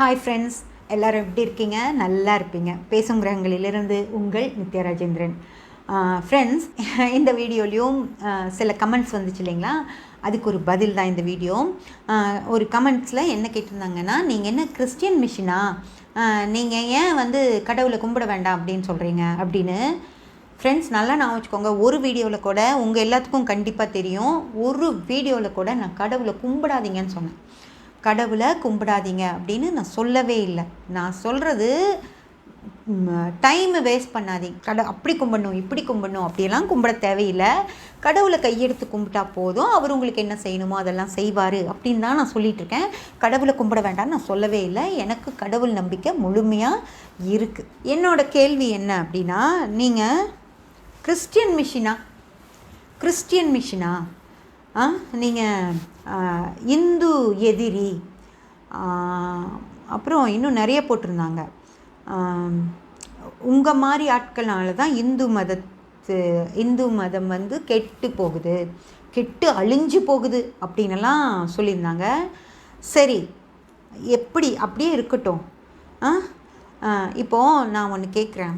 Hi friends எல்லோரும் எப்படி இருக்கீங்க? நல்லா இருப்பீங்க. பேசும் கிரகங்களிலிருந்து உங்கள் நித்யராஜேந்திரன். ஃப்ரெண்ட்ஸ் இந்த வீடியோலையும் சில கமெண்ட்ஸ் வந்துச்சு இல்லைங்களா? அதுக்கு ஒரு பதில் தான் இந்த வீடியோ. ஒரு கமெண்ட்ஸில் என்ன கேட்டிருந்தாங்கன்னா நீங்கள் என்ன கிறிஸ்டியன் மிஷினா நீங்கள் ஏன் வந்து கடவுளை கும்பிட வேண்டாம் அப்படின்னு சொல்கிறீங்க அப்படின்னு. ஃப்ரெண்ட்ஸ் நல்லா நான் வச்சுக்கோங்க. ஒரு வீடியோவில் கூட உங்கள் எல்லாத்துக்கும் கண்டிப்பாக தெரியும். ஒரு வீடியோவில் கூட நான் கடவுளை கும்பிடாதீங்கன்னு சொன்னேன். கடவுளை கும்பிடாதீங்க அப்படின்னு நான் சொல்லவே இல்லை. நான் சொல்கிறது டைமை வேஸ்ட் பண்ணாதீங்க. கட அப்படி கும்பிடணும் இப்படி கும்பிடணும் அப்படியெல்லாம் கும்பிட தேவையில்லை. கடவுளை கையெடுத்து கும்பிட்டா போதும். அவர் உங்களுக்கு என்ன செய்யணுமோ அதெல்லாம் செய்வார் அப்படின்னு தான் நான் சொல்லிகிட்ருக்கேன் இருக்கேன். கடவுளை கும்பிட வேண்டாம்னு நான் சொல்லவே இல்லை. எனக்கு கடவுள் நம்பிக்கை முழுமையாக இருக்குது என்னோட கேள்வி என்ன அப்படின்னா நீங்கள் கிறிஸ்டியன் மிஷினா? கிறிஸ்டியன் மிஷினா? நீங்கள் இந்து எதிரி. அப்புறம் இன்னும் நிறைய போட்டிருந்தாங்க. உங்கள் மாதிரி ஆட்கள்னால தான் இந்து மதத்து இந்து மதம் வந்து கெட்டு போகுது. கெட்டு அழிஞ்சு போகுது அப்படின்னெல்லாம் சொல்லியிருந்தாங்க. சரி எப்படி அப்படியே இருக்கட்டும். ஆ, இப்போது நான் ஒன்று கேட்குறேன்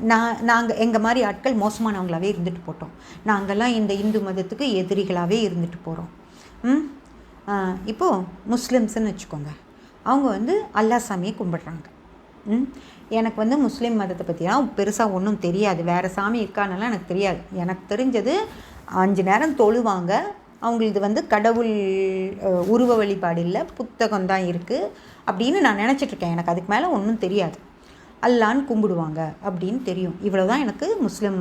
நான் நாங்கள் எங்கள் மாதிரி ஆட்கள் மோசமானவங்களாவே இருந்துட்டு போட்டோம். நாங்கள்லாம் இந்த இந்து மதத்துக்கு எதிரிகளாகவே இருந்துட்டு போகிறோம் ம்? இப்போது முஸ்லிம்ஸ்ன்னு வச்சுக்கோங்க. அவங்க வந்து அல்லாஹ் சாமியை கும்பிடுறாங்க. ம்? எனக்கு வந்து முஸ்லீம் மதத்தை பற்றிலாம் பெருசாக ஒன்றும் தெரியாது. வேறு சாமி இருக்கானலாம் எனக்கு தெரியாது. எனக்கு தெரிஞ்சது அஞ்சு நேரம் தொழுவாங்க. அவங்களுக்கு வந்து கடவுள் உருவ வழிபாடு இல்லை புத்தகம் தான் இருக்குது அப்படின்னு நான் நினச்சிட்ருக்கேன் எனக்கு அதுக்கு மேலே ஒன்றும் தெரியாது. அல்லான்னு கும்பிடுவாங்க அப்படின்னு தெரியும். இவ்வளோ தான் எனக்கு முஸ்லீம்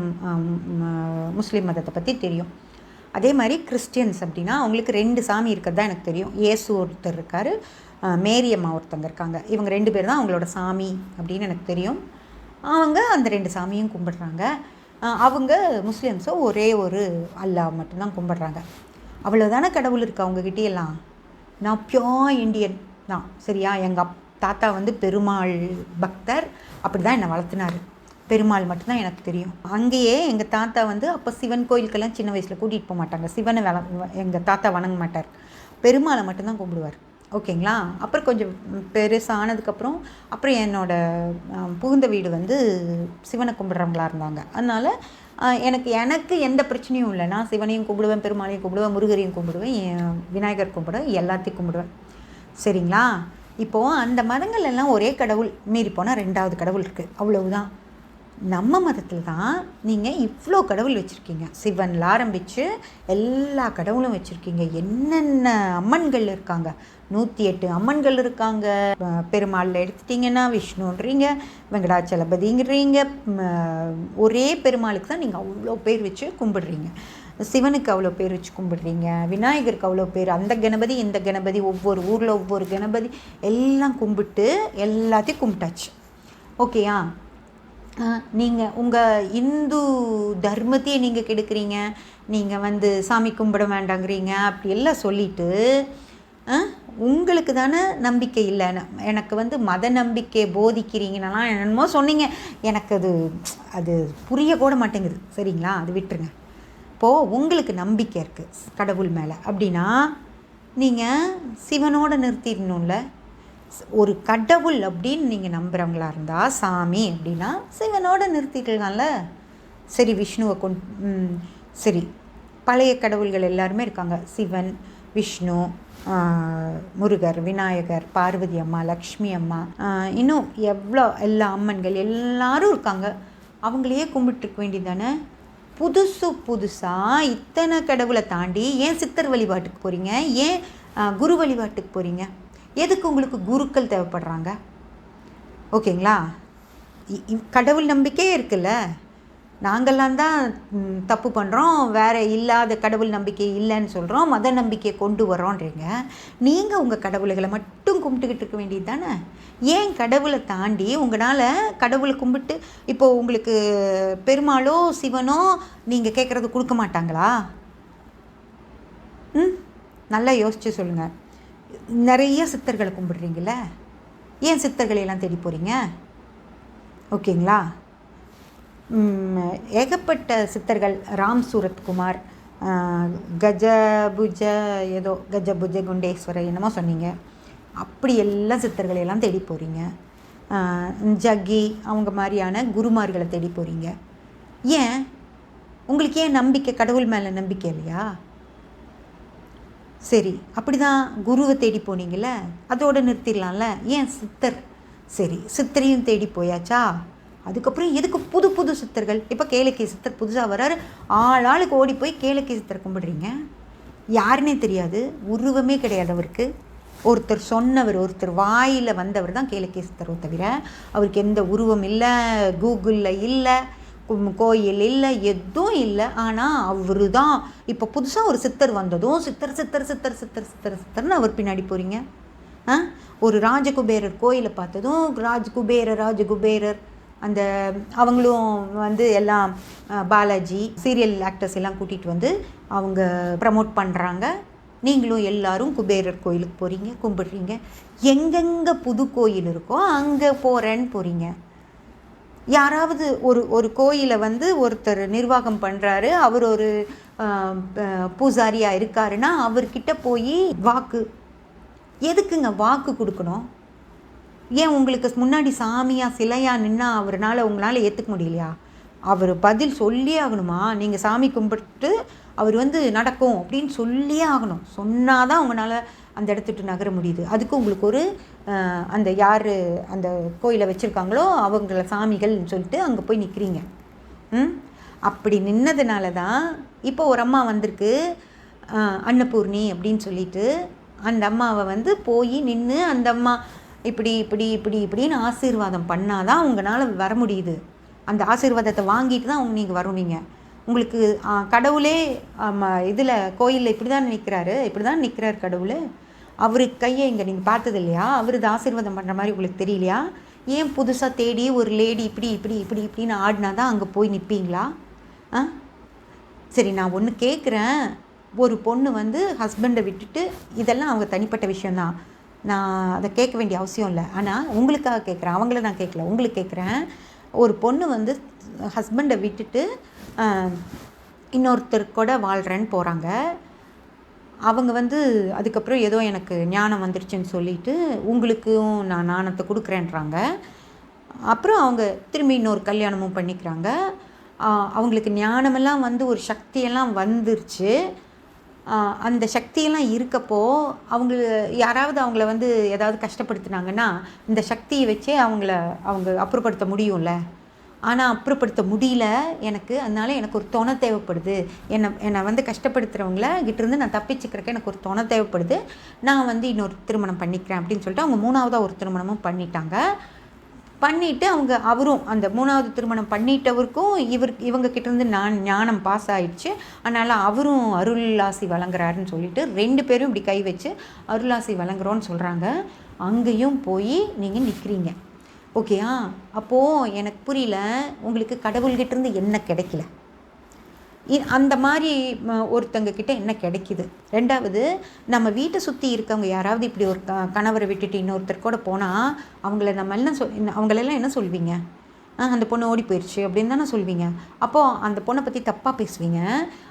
முஸ்லீம் மதத்தை பற்றி தெரியும். அதே மாதிரி கிறிஸ்டியன்ஸ் அப்படின்னா அவங்களுக்கு ரெண்டு சாமி இருக்கிறது தான் எனக்கு தெரியும். இயேசு ஒருத்தர் இருக்கார் மேரி அம்மா ஒருத்தங்க இருக்காங்க. இவங்க ரெண்டு பேர் தான் அவங்களோட சாமி அப்படின்னு எனக்கு தெரியும். அவங்க அந்த ரெண்டு சாமியும் கும்பிடுறாங்க. அவங்க முஸ்லீம்ஸை ஒரே ஒரு அல்லாஹ் மட்டும்தான் கும்பிடுறாங்க. அவ்வளோதானே கடவுள் இருக்கு அவங்ககிட்ட எல்லாம் நான் பியோ இந்தியன் தான் சரியா? எங்கள் அப் தாத்தா வந்து பெருமாள் பக்தர். அப்படி தான் என்னை வளர்த்துனாரு. பெருமாள் மட்டும்தான் எனக்கு தெரியும். அங்கேயே எங்கள் தாத்தா வந்து அப்போ சிவன் கோயிலுக்கெல்லாம் சின்ன வயசில் கூட்டிகிட்டு போக மாட்டாங்க. சிவனை வள எங்கள் தாத்தா வணங்க மாட்டார். பெருமாளை மட்டும்தான் கும்பிடுவார். ஓகேங்களா? அப்புறம் கொஞ்சம் பெருசானதுக்கப்புறம் அப்புறம் என்னோட புகுந்த வீடு வந்து சிவனை கும்பிட்றவங்களா இருந்தாங்க. அதனால் எனக்கு எனக்கு எந்த பிரச்சனையும் இல்லை. நான் சிவனையும் கும்பிடுவேன் பெருமாளையும் கும்பிடுவேன் முருகரையும் கும்பிடுவேன் என் விநாயகர் கும்பிடுவேன் எல்லாத்தையும் கும்பிடுவேன். சரிங்களா? இப்போது அந்த மதங்கள் எல்லாம் ஒரே கடவுள். மீறி போனால் ரெண்டாவது கடவுள் இருக்குது அவ்வளவுதான். நம்ம மதத்தில் தான் நீங்கள் இவ்வளோ கடவுள் வச்சுருக்கீங்க. சிவனில் ஆரம்பித்து எல்லா கடவுளும் வச்சுருக்கீங்க. என்னென்ன அம்மன்கள் இருக்காங்க? நூற்றி எட்டு அம்மன்கள் இருக்காங்க. பெருமாளில் எடுத்துட்டிங்கன்னா விஷ்ணுன்றீங்க வெங்கடாச்சலபதிங்கிறீங்க ஒரே பெருமாளுக்கு தான் நீங்கள் அவ்வளோ பேர் வச்சு கும்பிடுறீங்க. சிவனுக்கு அவ்வளோ பேர் வச்சு கும்பிடுறீங்க விநாயகருக்கு அவ்வளோ பேர் அந்த கணபதி இந்த கணபதி ஒவ்வொரு ஊரில் ஒவ்வொரு கணபதி எல்லாம் கும்பிட்டு எல்லாத்தையும் கும்பிட்டாச்சு. ஓகேயா நீங்கள் உங்கள் இந்து தர்மத்தையே நீங்கள் கெடுக்குறீங்க நீங்கள் வந்து சாமி கும்பிட வேண்டாங்கிறீங்க அப்படி எல்லாம் சொல்லிட்டு ஆ, உங்களுக்கு தானே நம்பிக்கை இல்லை. எனக்கு வந்து மத நம்பிக்கை போதிக்கிறீங்கன்னா என்னமோ சொன்னீங்க. எனக்கு அது அது புரிய கூட மாட்டேங்குது. சரிங்களா? அது விட்டுருங்க. இப்போது உங்களுக்கு நம்பிக்கை இருக்குது கடவுள் மேலே. அப்படின்னா நீங்கள் சிவனோட நிறுத்திடணும்ல. ஒரு கடவுள் அப்படின்னு நீங்கள் நம்புகிறவங்களா இருந்தால் சாமி அப்படின்னா சிவனோட நிறுத்திக்கலாம்ல சரி விஷ்ணுவை கொண் சரி பழைய கடவுள்கள் எல்லாருமே இருக்காங்க. சிவன் விஷ்ணு முருகர் விநாயகர் பார்வதி அம்மா லக்ஷ்மி அம்மா இன்னும் எவ்வளோ எல்லா அம்மன்கள் எல்லாரும் இருக்காங்க. அவங்களையே கும்பிட்டுருக்க வேண்டியதானே புதுசு புதுசாக இத்தனை கடவுளை தாண்டி ஏன் சித்தர் வழிபாட்டுக்கு போகிறீங்க ஏன் குரு வழிபாட்டுக்கு போகிறீங்க எதுக்கு உங்களுக்கு குருக்கள் தேவைப்படுறாங்க? ஓகேங்களா? இ- கடவுள் நம்பிக்கையே இருக்குல்ல? நாங்கள்லாம் தான் தப்பு பண்ணுறோம் வேறு இல்லாத கடவுள் நம்பிக்கை இல்லைன்னு சொல்கிறோம் மத நம்பிக்கையை கொண்டு வரோன்றீங்க நீங்கள் உங்கள் கடவுள்களை மட்டும் கும்பிட்டுக்கிட்டு இருக்க வேண்டியது தானே? ஏன் கடவுளை தாண்டி உங்களால் கடவுளை கும்பிட்டு இப்போது உங்களுக்கு பெருமாளோ சிவனோ நீங்கள் கேட்குறது கொடுக்க மாட்டாங்களா? ம் நல்லா யோசிச்சு சொல்லுங்கள் நிறைய சித்தர்களை கும்பிடுறீங்கள ஏன் சித்தர்களையெல்லாம் தேடி போகிறீங்க ஓகேங்களா? ஏகப்பட்ட சித்தர்கள் ராம் சூரத்குமார் கஜபுஜ ஏதோ கஜபுஜ குண்டேஸ்வரர் என்னமோ சொன்னீங்க. அப்படி எல்லாம் சித்தர்களை எல்லாம் தேடி போகிறீங்க ஜக்கி அவங்க மாதிரியான குருமார்களை தேடி போகிறீங்க ஏன்? உங்களுக்கு ஏன் நம்பிக்கை கடவுள் மேலே நம்பிக்கை இல்லையா? சரி அப்படி தான் குருவை தேடி போனீங்கல்ல அதோடு நிறுத்திடலாம்ல. ஏன் சித்தர்? சரி சித்தரையும் தேடி போயாச்சா? அதுக்கப்புறம் எதுக்கு புது புது சித்தர்கள்? இப்போ கேளக்கை சித்தர் புதுசாக வராரு. ஆள் ஆளுக்கு ஓடி போய் கேளக்கை சித்தர் கும்பிடுறீங்க? யாருன்னே தெரியாது. உருவமே கிடையாது அவருக்கு. ஒருத்தர் சொன்னவர் ஒருத்தர் வாயில் வந்தவர் தான் கேளக்கை சித்தரோ தவிர அவருக்கு எந்த உருவம் இல்லை கூகுளில் இல்லை கோயில் இல்லை எதுவும் இல்லை. ஆனால் அவரு தான் இப்போ புதுசாக ஒரு சித்தர் வந்ததும் சித்தர் சித்தர் சித்தர் சித்தர் சித்தர் சித்தர்னு அவர் பின்னாடி போகிறீங்க ஆ? ஒரு ராஜகுபேரர் கோயிலை பார்த்ததும் ராஜகுபேரர் ராஜகுபேரர் அந்த அவங்களும் வந்து எல்லாம் பாலாஜி சீரியல் ஆக்டர்ஸ் எல்லாம் கூட்டிகிட்டு வந்து அவங்க ப்ரமோட் பண்ணுறாங்க நீங்களும் எல்லாரும் குபேரர் கோயிலுக்கு போகிறீங்க கும்பிட்றீங்க. எங்கெங்கே புது கோயில் இருக்கோ அங்கே போகிறேன்னு போகிறீங்க யாராவது ஒரு ஒரு கோயிலை வந்து ஒருத்தர் நிர்வாகம் பண்ணுறாரு அவர் ஒரு பூசாரியாக இருக்காருன்னா அவர்கிட்ட போய் வாக்கு. எதுக்குங்க வாக்கு கொடுக்கணும்? ஏன் உங்களுக்கு முன்னாடி சாமியாக சிலையாக நின்னா அவர்னால உங்களால் ஏற்றுக்க முடியலையா? அவர் பதில் சொல்லியே ஆகணுமா? நீங்கள் சாமி கும்பிட்டு அவர் வந்து நடக்கும் அப்படின்னு சொல்லியே ஆகணும். சொன்னால் தான் உங்களால் அந்த இடத்துட்டு நகர முடியுது. அதுக்கு உங்களுக்கு ஒரு அந்த யார் அந்த கோயிலை வச்சுருக்காங்களோ அவங்கள சாமிகள்னு சொல்லிட்டு அங்கே போய் நிற்கிறீங்க ம்? அப்படி நின்னதுனால தான் இப்போ ஒரு அம்மா வந்திருக்கு. அன்னபூர்ணி அப்படின்னு சொல்லிட்டு அந்த அம்மாவை வந்து போய் நின்று அந்த அம்மா இப்படி இப்படி இப்படி இப்படின்னு ஆசீர்வாதம் பண்ணால் தான் உங்களால் வர முடியுது. அந்த ஆசீர்வாதத்தை வாங்கிட்டு தான் நீங்கள் வருவீங்க. உங்களுக்கு கடவுளே இதில் கோயிலில் இப்படி தான் நிற்கிறாரு இப்படி தான் நிற்கிறார் கடவுள். அவரு கையை இங்கே நீங்கள் பார்த்தது இல்லையா அவர் இது ஆசீர்வாதம் பண்ணுற மாதிரி உங்களுக்கு தெரியலையா? ஏன் புதுசாக தேடி ஒரு லேடி இப்படி இப்படி இப்படி இப்படின்னு ஆடினா தான் அங்கே போய் நிற்பீங்களா ஆ? சரி நான் ஒன்று கேட்குறேன் ஒரு பொண்ணு வந்து ஹஸ்பண்டை விட்டுட்டு இதெல்லாம் அவங்க தனிப்பட்ட விஷயந்தான் நான் அதை கேட்க வேண்டிய அவசியம் இல்லை. ஆனால் உங்களுக்காக கேட்குறேன். அவங்கள நான் கேட்கல. உங்களுக்கு கேட்குறேன். ஒரு பொண்ணு வந்து ஹஸ்பண்டை விட்டுட்டு இன்னொருத்தர் கூட வாழ்கிறேன்னு போகிறாங்க அவங்க வந்து அதுக்கப்புறம் ஏதோ எனக்கு ஞானம் வந்துருச்சுன்னு சொல்லிட்டு உங்களுக்கும் நான் ஞானத்தை கொடுக்குறேன்றாங்க. அப்புறம் அவங்க திரும்பி இன்னொரு கல்யாணமும் பண்ணிக்கிறாங்க. அவங்களுக்கு ஞானமெல்லாம் வந்து ஒரு சக்தியெல்லாம் வந்துருச்சு. அந்த சக்தியெல்லாம் இருக்கப்போ அவங்க யாராவது அவங்கள வந்து ஏதாவது கஷ்டப்படுத்துனாங்கன்னா இந்த சக்தியை வச்சே அவங்கள அவங்க அப்புறப்படுத்த முடியும்ல? ஆனால் அப்புறப்படுத்த முடியல எனக்கு. அதனால எனக்கு ஒரு துணை தேவைப்படுது. என்னை என்னை வந்து கஷ்டப்படுத்துகிறவங்கள கிட்டேருந்து நான் தப்பிச்சுக்கிறக்க எனக்கு ஒரு துணை தேவைப்படுது. நான் வந்து இன்னொரு திருமணம் பண்ணிக்கிறேன் அப்படின்னு சொல்லிட்டு அவங்க மூணாவதாக ஒரு திருமணமும் பண்ணிட்டாங்க. பண்ணிவிட்டு அவங்க அவரும் அந்த மூணாவது திருமணம் பண்ணிட்டவருக்கும் இவர் இவங்க கிட்டேருந்து நான் ஞானம் பாஸ் ஆயிடுச்சு. அதனால் அவரும் அருளாசி வழங்குறாருன்னு சொல்லிட்டு ரெண்டு பேரும் இப்படி கை வச்சு அருளாசி வழங்குறோன்னு சொல்கிறாங்க அங்கேயும் போய் நீங்கள் நிற்கிறீங்க ஓகேயா? அப்போது எனக்கு புரியல உங்களுக்கு கடவுள்கிட்டேருந்து என்ன கிடைக்கல? அந்த மாதிரி ஒருத்தங்கக்கிட்ட என்ன கிடைக்குது? ரெண்டாவது நம்ம வீட்டை சுற்றி இருக்கவங்க யாராவது இப்படி ஒரு க கணவரை விட்டுட்டு இன்னொருத்தர் கூட போனால் அவங்கள நம்ம என்ன சொல் அவங்களெல்லாம் என்ன சொல்வீங்க? ஆ அந்த பொண்ணு ஓடி போயிடுச்சு அப்படின்னு தானே சொல்வீங்க. அப்போது அந்த பொண்ணை பற்றி தப்பாக பேசுவீங்க.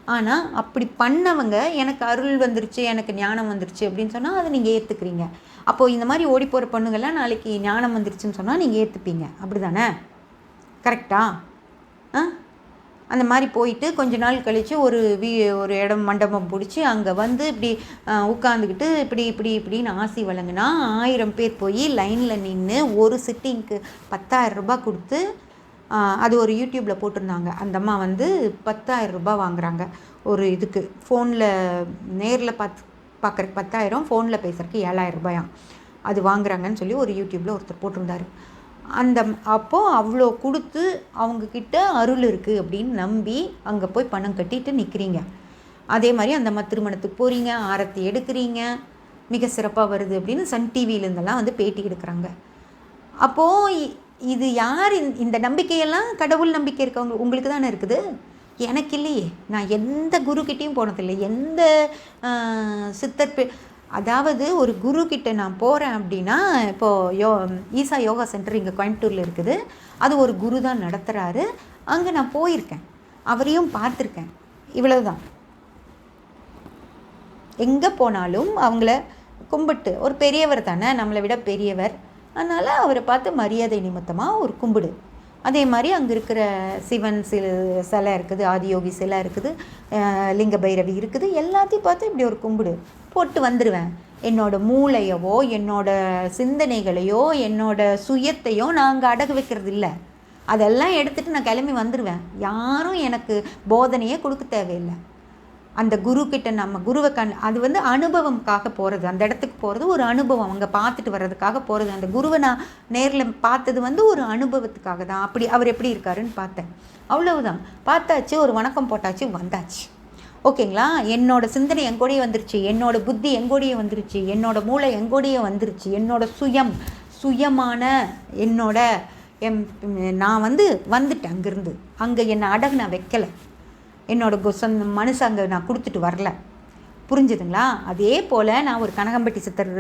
ஆனால் அப்படி பண்ணவங்க எனக்கு அருள் வந்துருச்சு எனக்கு ஞானம் வந்துருச்சு அப்படின்னு சொன்னால் அதை நீங்கள் ஏற்றுக்கிறீங்க அப்போது இந்த மாதிரி ஓடி போகிற பொண்ணுங்கள்லாம் நாளைக்கு ஞானம் வந்துருச்சுன்னு சொன்னால் நீங்கள் ஏற்றுப்பீங்க அப்படி தானே கரெக்டா? ஆ? அந்த மாதிரி போயிட்டு கொஞ்ச நாள் கழித்து ஒரு வீ ஒரு இடம் மண்டபம் பிடிச்சி அங்கே வந்து இப்படி உட்காந்துக்கிட்டு இப்படி இப்படி இப்படின்னு ஆசி வழங்கினா ஆயிரம் பேர் போய் லைனில் நின்று ஒரு சிட்டிங்க்கு பத்தாயிரம் ரூபாய் கொடுத்து அது ஒரு யூடியூப்பில் போட்டிருந்தாங்க. அந்த அம்மா வந்து பத்தாயிரம் ரூபாய் வாங்குறாங்க ஒரு இதுக்கு. ஃபோனில் நேரில் பார்த்து பார்க்குறக்கு பத்தாயிரம் ஃபோனில் பேசுகிறக்கு ஏழாயிரம் ரூபாயாம். அது வாங்குறாங்கன்னு சொல்லி ஒரு யூடியூப்பில் ஒருத்தர் போட்டிருந்தாரு. அந்த அப்போது அவ்வளோ கொடுத்து அவங்கக்கிட்ட அருள் இருக்குது அப்படின்னு நம்பி அங்கே போய் பணம் கட்டிட்டு நிற்கிறீங்க அதே மாதிரி அந்த அம்மா திருமணத்துக்கு போகிறீங்க ஆரத்தி எடுக்கிறீங்க மிக சிறப்பாக வருது அப்படின்னு சன் டிவியிலேருந்தெல்லாம் வந்து பேட்டி எடுக்கிறாங்க. அப்போது இது யார் இந்த- இந்த நம்பிக்கையெல்லாம் கடவுள் நம்பிக்கை இருக்கவங்க உங்களுக்கு தானே இருக்குது? எனக்கு இல்லையே. நான் எந்த குருக்கிட்டேயும் போனதில்லை. எந்த சித்தர் அதாவது ஒரு குரு கிட்ட நான் போகிறேன் அப்படின்னா இப்போது யோ ஈசா யோகா சென்டர் இங்கே கோயம்புத்தூரில் இருக்குது. அது ஒரு குரு தான் நடத்துகிறாரு அங்கே நான் போயிருக்கேன். அவரையும் பார்த்துருக்கேன். இவ்வளவுதான். எங்கே போனாலும் அவங்கள கும்பிட்டு ஒரு பெரியவர் தானே நம்மளை விட பெரியவர். அதனால் அவரை பார்த்து மரியாதை நிமித்தமாக ஒரு கும்பிடு. அதே மாதிரி அங்கே இருக்கிற சிவன் சில சிலை இருக்குது ஆதியோகி சிலை இருக்குது லிங்க பைரவி இருக்குது எல்லாத்தையும் பார்த்து இப்படி ஒரு கும்பிடு. போட்டு வந்துடுவேன் என்னோட மூளையவோ என்னோட சிந்தனைகளையோ என்னோட சுயத்தையோ நான் அங்கே அடகு வைக்கிறது இல்லை. அதெல்லாம் எடுத்துகிட்டு நான் கிளம்பி வந்துடுவேன் யாரும் எனக்கு போதனையே கொடுக்க தேவையில்லை. அந்த குரு கிட்ட நம்ம குருவை கண் அது வந்து அனுபவம்காக போகிறது அந்த இடத்துக்கு போகிறது ஒரு அனுபவம். அங்கே பார்த்துட்டு வர்றதுக்காக போகிறது அந்த குருவை நான் நேரில் பார்த்தது வந்து ஒரு அனுபவத்துக்காக தான். அப்படி அவர் எப்படி இருக்காருன்னு பார்த்தேன். அவ்வளவுதான். பார்த்தாச்சு ஒரு வணக்கம் போட்டாச்சு வந்தாச்சு. ஓகேங்களா? என்னோட சிந்தனை எங்கூடயே வந்துருச்சு. என்னோட புத்தி எங்கூடயே வந்துருச்சு. என்னோட மூளை எங்கூடயே வந்துருச்சு. என்னோட சுயம் சுயமான என்னோட எம் நான் வந்து வந்துட்டேன் அங்கேருந்து. அங்கே என்னை அடகு நான் வைக்கலை. என்னோட கொசன் மனசு அங்கே நான் கொடுத்துட்டு வரல. புரிஞ்சுதுங்களா? அதே போல் நான் ஒரு கனகம்பட்டி சித்தர்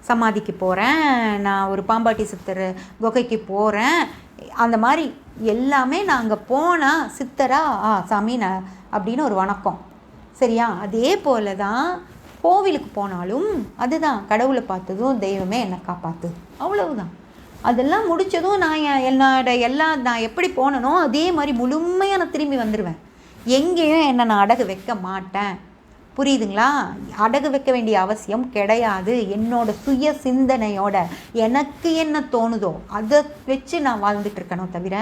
சமாதிக்கு போகிறேன் நான் ஒரு பாம்பாட்டி சித்தர் குகைக்கு போகிறேன் அந்த மாதிரி எல்லாமே நான் அங்கே போனால் சித்தரா ஆ சாமி ந அப்படின்னு ஒரு வணக்கம். சரியா? அதே போல தான் கோவிலுக்கு போனாலும் அதுதான் கடவுளை பார்த்ததும் தெய்வமே என்னை காப்பாத்து அவ்வளவுதான். அதெல்லாம் முடித்ததும் நான் என்னோட எல்லா நான் எப்படி போனனோ அதே மாதிரி முழுமையாக நான் திரும்பி வந்துடுவேன் எங்கேயும் என்னை நான் அடகு வைக்க மாட்டேன். புரியுதுங்களா? அடகு வைக்க வேண்டிய அவசியம் கிடையாது. என்னோட சுய சிந்தனையோட எனக்கு என்ன தோணுதோ அதை வச்சு நான் வாழ்ந்துட்டு இருக்கணும் தவிர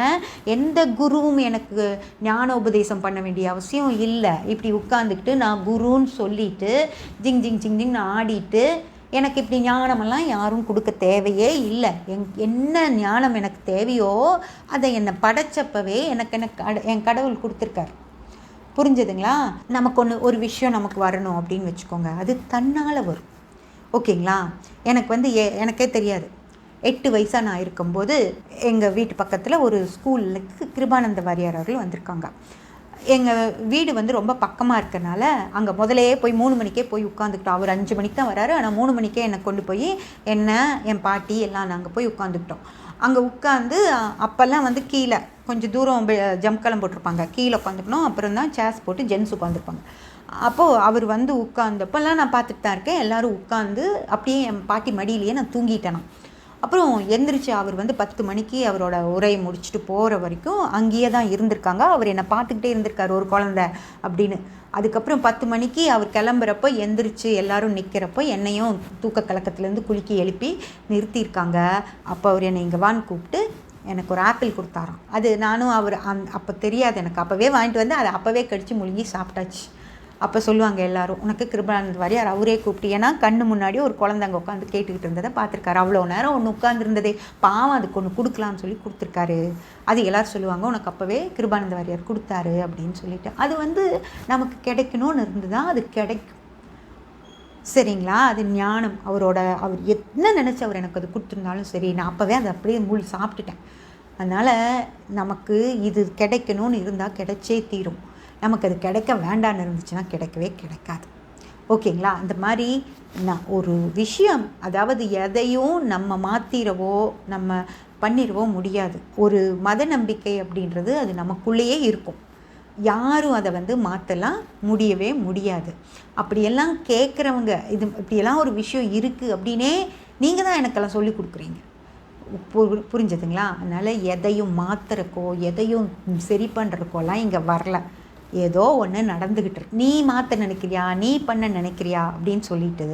எந்த குருவும் எனக்கு ஞானோபதேசம் பண்ண வேண்டிய அவசியம் இல்லை. இப்படி உட்காந்துக்கிட்டு நான் குருன்னு சொல்லிட்டு ஜிங் ஜிங் ஜிங் ஜிங்னு ஆடிட்டு எனக்கு இப்படி ஞானமெல்லாம் யாரும் கொடுக்க தேவையே இல்லை. எங் என்ன ஞானம் எனக்கு தேவையோ அதை என்னை படைச்சப்பவே எனக்கு எனக்கு கட என் கடவுள் கொடுத்துருக்காரு. புரிஞ்சுதுங்களா? நமக்கு ஒன்று ஒரு விஷயம் நமக்கு வரணும் அப்படின்னு வச்சுக்கோங்க. அது தன்னால் வரும். ஓகேங்களா? எனக்கு வந்து ஏ எனக்கே தெரியாது. எட்டு வயசாக நான் இருக்கும்போது எங்கள் வீட்டு பக்கத்தில் ஒரு ஸ்கூலுக்கு கிருபானந்த வாரியார் அவர்கள் வந்திருக்காங்க. எங்கள் வீடு வந்து ரொம்ப பக்கமாக இருக்கனால அங்கே முதலையே போய் மூணு மணிக்கே போய் உட்காந்துக்கிட்டோம் அவர் அஞ்சு மணிக்கு தான் வராரு. ஆனால் மூணு மணிக்கே என்னை கொண்டு போய் என்ன என் பாட்டி எல்லாம் நாங்கள் போய் உட்காந்துக்கிட்டோம் அங்கே உட்காந்து அப்போல்லாம் வந்து கீழே கொஞ்சம் தூரம் ஜம்கலம் போட்டிருப்பாங்க. கீழே உட்காந்துக்கணும் அப்புறம் தான் சேர்ஸ் போட்டு ஜென்ஸ் உட்காந்துருப்பாங்க அப்போது அவர் வந்து உட்காந்தப்பெல்லாம் நான் பார்த்துட்டு தான் இருக்கேன். எல்லாரும் உட்காந்து அப்படியே என் பாட்டி மடியிலேயே நான் தூங்கிட்டேனா அப்புறம் எந்திரிச்சு அவர் வந்து பத்து மணிக்கு அவரோட உரையை முடிச்சுட்டு போகிற வரைக்கும் அங்கேயே தான் இருந்திருக்காங்க. அவர் என்னை பார்த்துக்கிட்டே இருந்திருக்காரு ஒரு குழந்தை அப்படின்னு. அதுக்கப்புறம் பத்து மணிக்கு அவர் கிளம்புறப்போ எந்திரிச்சு எல்லாரும் நிற்கிறப்போ என்னையும் தூக்க கலக்கத்துலேருந்து குலுக்கி எழுப்பி நிறுத்தியிருக்காங்க. அப்போ அவர் என்னை இங்கே வான்னு கூப்பிட்டு எனக்கு ஒரு ஆப்பிள் கொடுத்தாராம். அது நானும் அவர் அந் அப்போ தெரியாது. எனக்கு அப்போவே வாங்கிட்டு வந்து அதை அப்போவே கடித்து முழுங்கி சாப்பிட்டாச்சு. அப்போ சொல்லுவாங்க எல்லாரும் உனக்கு கிருபானந்த் வாரியார் அவரே கூப்பிட்டு ஏன்னா கண்ணு முன்னாடி ஒரு குழந்தைங்க உட்காந்து கேட்டுக்கிட்டு இருந்ததை பார்த்துருக்காரு. அவ்வளோ நேரம் ஒன்று உட்காந்துருந்ததே பாவம் அதுக்கு ஒன்று கொடுக்கலான்னு சொல்லி கொடுத்துருக்காரு. அது எல்லோரும் சொல்லுவாங்க உனக்கு அப்போவே கிருபானந்த வாரியார் கொடுத்தாரு? அப்படின்னு சொல்லிட்டு. அது வந்து நமக்கு கிடைக்கணும்னு இருந்து தான் அது கிடைக்கும். சரிங்களா? அது ஞானம். அவரோட அவர் என்ன நினச்சி அவர் எனக்கு அது கொடுத்துருந்தாலும் சரி நான் அப்போவே அதை அப்படியே முள் சாப்பிட்டுட்டேன். அதனால் நமக்கு இது கிடைக்கணும்னு இருந்தால் கிடைச்சே தீரும். நமக்கு அது கிடைக்க வேண்டான்னு இருந்துச்சுன்னா கிடைக்கவே கிடைக்காது. ஓகேங்களா? அந்த மாதிரி நான் ஒரு விஷயம் அதாவது எதையும் நம்ம மாற்றிடவோ நம்ம பண்ணிடவோ முடியாது. ஒரு மத நம்பிக்கை அப்படின்றது அது நமக்குள்ளேயே இருக்கும். யாரும் அதை வந்து மாற்றலாம் முடியவே முடியாது. அப்படியெல்லாம் கேட்குறவங்க இது இப்படியெல்லாம் ஒரு விஷயம் இருக்குது அப்படின்னே நீங்கள் தான் எனக்கெல்லாம் சொல்லி கொடுக்குறீங்க. பு- புரிஞ்சுதுங்களா? அதனால் எதையும் மாற்றுறக்கோ எதையும் சரி பண்ணுறக்கோலாம் இங்கே வரல. ஏதோ ஒன்று நடந்துக்கிட்டு இருக்கு. நீ மாற்ற நினைக்கிறியா? நீ பண்ண நினைக்கிறியா? அப்படின்னு சொல்லிட்டு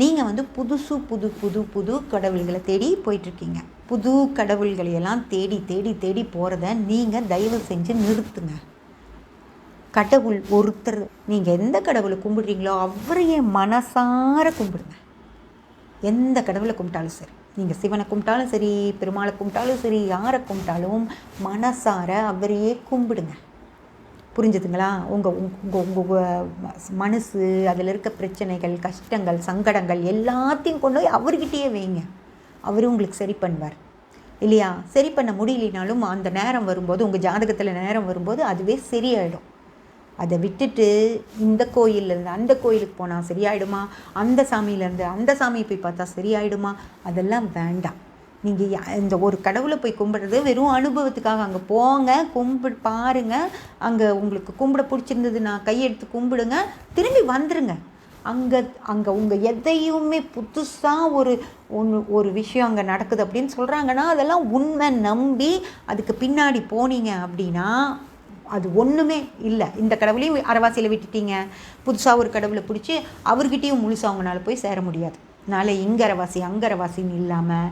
நீங்கள் வந்து புதுசு புது புது புது கடவுள்களை தேடி போயிட்டுருக்கீங்க புது கடவுள்களையெல்லாம் தேடி தேடி தேடி போகிறத நீங்கள் தயவு செஞ்சு நிறுத்துங்க. கடவுள் ஒருத்தர் நீங்கள் எந்த கடவுளை கும்பிடுறீங்களோ அவரையே மனசார கும்பிடுங்க. எந்த கடவுளை கும்பிட்டாலும் சரி நீங்கள் சிவனை கும்பிட்டாலும் சரி பெருமாளை கும்பிட்டாலும் சரி யாரை கும்பிட்டாலும் மனசார அவரையே கும்பிடுங்க. புரிஞ்சுதுங்களா? உங்கள் உங்கள் உங்கள் மனசு அதில் இருக்க பிரச்சனைகள் கஷ்டங்கள் சங்கடங்கள் எல்லாத்தையும் கொண்டு போய் அவர்கிட்டயே வைங்க. அவர் உங்களுக்கு சரி பண்ணுவார். இல்லையா? சரி பண்ண முடியலனாலும் அந்த நேரம் வரும்போது உங்கள் ஜாதகத்தில் நேரம் வரும்போது அதுவே சரியாயிடும். அதை விட்டுட்டு இந்த கோயிலேருந்து அந்த கோயிலுக்கு போனால் சரியாயிடுமா? அந்த சாமியிலேருந்து அந்த சாமியை போய் பார்த்தா சரியாயிடுமா? அதெல்லாம் வேண்டாம். நீங்கள் இந்த ஒரு கடவுளை போய் கும்பிட்றது வெறும் அனுபவத்துக்காக. அங்கே போங்க கும்பிடு பாருங்கள் அங்கே உங்களுக்கு கும்பிட பிடிச்சிருந்ததுன்னா கையெடுத்து கும்பிடுங்க. திரும்பி வந்துருங்க. அங்கே அங்கே உங்கள் எதையுமே புதுசாக ஒரு ஒன்று ஒரு விஷயம் அங்கே நடக்குது அப்படின்னு சொல்கிறாங்கன்னா அதெல்லாம் உண்மை நம்பி அதுக்கு பின்னாடி போனீங்க அப்படின்னா அது ஒன்றுமே இல்லை. இந்த கடவுளையும் அரைவாசியில் விட்டுட்டீங்க. புதுசாக ஒரு கடவுளை பிடிச்சி அவர்கிட்டையும் முழுசாக அவங்களால போய் சேர முடியாது. அதனால் இங்கரவாசி அங்கரவாசின்னு இல்லாமல்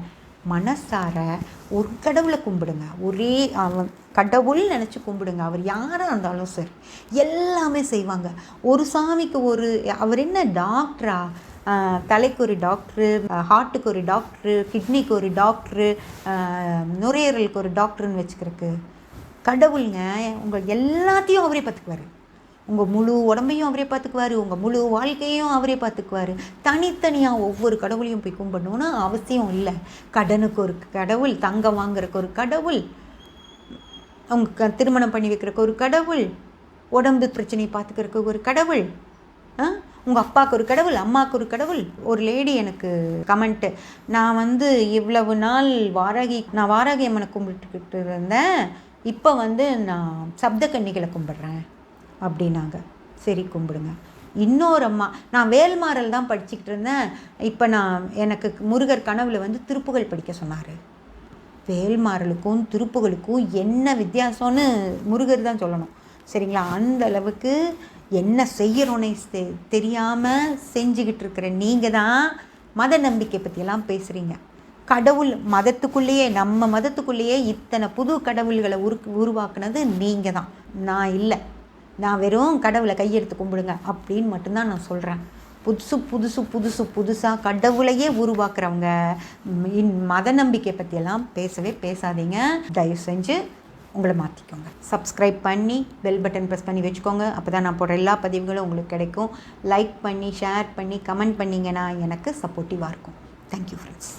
மனசார ஒரு கடவுளை கும்பிடுங்க. ஒரே அவன் கடவுள் நினச்சி கும்பிடுங்க. அவர் யாராக இருந்தாலும் சரி. எல்லாமே செய்வாங்க. ஒரு சாமிக்கு ஒரு அவர் என்ன டாக்டரா? தலைக்கு ஒரு டாக்டரு ஹார்ட்டுக்கு ஒரு டாக்டரு கிட்னிக்கு ஒரு டாக்டரு நுரையீரலுக்கு ஒரு டாக்டர்னு வச்சுக்கிறதுக்கு கடவுளுங்க. உங்கள் எல்லாத்தையும் அவரே பார்த்துக்குவார். உங்கள் முழு உடம்பையும் அவரே பார்த்துக்குவாரு உங்கள் முழு வாழ்க்கையும் அவரே பார்த்துக்குவாரு. தனித்தனியாக ஒவ்வொரு கடவுளையும் போய் கும்பிடணும்னு அவசியம் இல்லை. கடனுக்கு ஒரு கடவுள் தங்கம் வாங்குறதுக்கு ஒரு கடவுள் அவங்க க- திருமணம் பண்ணி வைக்கிறக்கு ஒரு கடவுள் உடம்பு பிரச்சனையை பார்த்துக்கிறக்கு ஒரு கடவுள் ஆ? உங்கள் அப்பாவுக்கு ஒரு கடவுள் அம்மாவுக்கு ஒரு கடவுள். ஒரு லேடி எனக்கு கமெண்ட்டு நான் வந்து இவ்வளவு நாள் வாராகி நான் வாராகி அம்மனை கும்பிட்டுக்கிட்டு இருந்தேன். இப்போ வந்து நான் சப்த கன்னிகளை கும்பிட்றேன். அப்படின்னாங்க. சரி கும்பிடுங்க. இன்னொரு அம்மா நான் வேல்மாறல் தான் படிச்சுக்கிட்டு இருந்தேன். இப்போ நான் எனக்கு முருகர் கனவில் வந்து திருப்புகள் படிக்க சொன்னார். வேல்மாறலுக்கும் திருப்புகளுக்கும் என்ன வித்தியாசம்னு முருகர் தான் சொல்லணும். சரிங்களா? அந்த அளவுக்கு என்ன செய்யறோன்னே தெ- செஞ்சுக்கிட்டு இருக்கிற நீங்கள் தான் மத நம்பிக்கை பற்றியெல்லாம் பேசுகிறீங்க கடவுள் மதத்துக்குள்ளேயே நம்ம மதத்துக்குள்ளேயே இத்தனை புது கடவுள்களை உரு உருவாக்குனது நீங்கள் தான். நான் இல்லை. நான் வெறும் கடவுளை கையெடுத்து கும்பிடுங்க அப்படின்னு மட்டும்தான் நான் சொல்கிறேன் புதுசு புதுசு புதுசு புதுசாக கடவுளையே உருவாக்குறவங்க இன் மத நம்பிக்கை பற்றியெல்லாம் பேசவே பேசாதீங்க. தயவு செஞ்சு உங்களை மாற்றிக்கோங்க சப்ஸ்கிரைப் பண்ணி பெல் பட்டன் ப்ரெஸ் பண்ணி வச்சுக்கோங்க. அப்போ தான் நான் போடுற எல்லா பதிவுகளும் உங்களுக்கு கிடைக்கும். லைக் பண்ணி ஷேர் பண்ணி கமெண்ட் பண்ணிங்கன்னா எனக்கு சப்போர்ட்டிவாக இருக்கும். Thank you friends